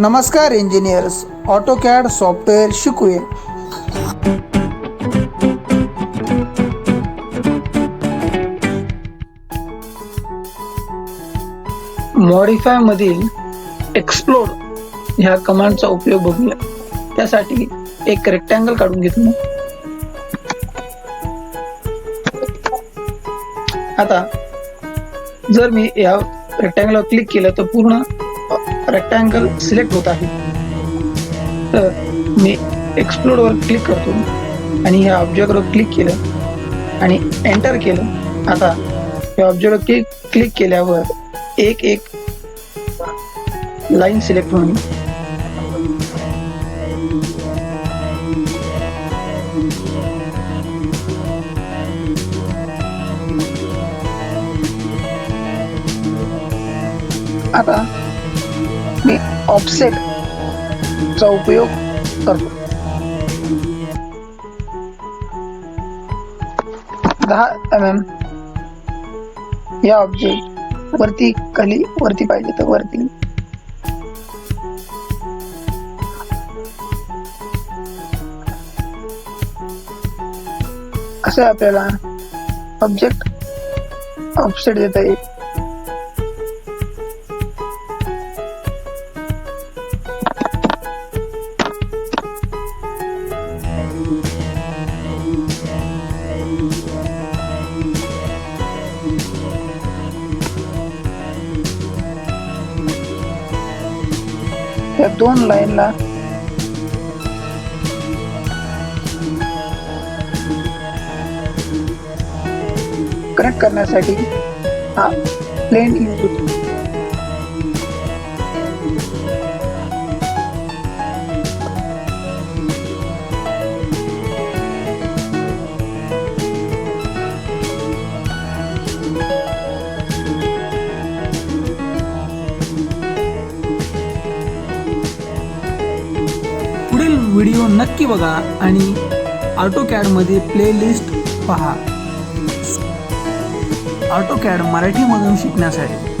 नमस्कार engineers AutoCAD software शिकूया. Modify मधील एक्सप्लोड ह्या कमांडचा उपयोग बघूया. त्यासाठी एक रेक्टँगल काढून घेतो मी. आता जर मी या रेक्टँगलवर क्लिक केलं तर पूर्ण रेक्टँगल सिलेक्ट होत आहे. तर मी एक्सप्लोडवर क्लिक करतो आणि ह्या ऑब्जेक्टवर क्लिक केलं आणि एंटर केलं. आता या ऑब्जेक्टवर क्लिक क्लिक केल्यावर एक एक लाईन सिलेक्ट होईल. आता मी ऑफसेट चा उपयोग करतो. दहा एम एम या ऑब्जेक्ट वरती खाली वरती पाहिजे तर वरती. असं आपल्याला ऑब्जेक्ट ऑफसेट देता येईल. या दोन लाईनला. कनेक्ट करण्यासाठी हा प्लेन यूज होतो व्हिडिओ नक्की बघा आणि ऑटोकॅडमध्ये प्लेलिस्ट पहा. ऑटोकॅड मराठीमधून शिकण्यासाठी.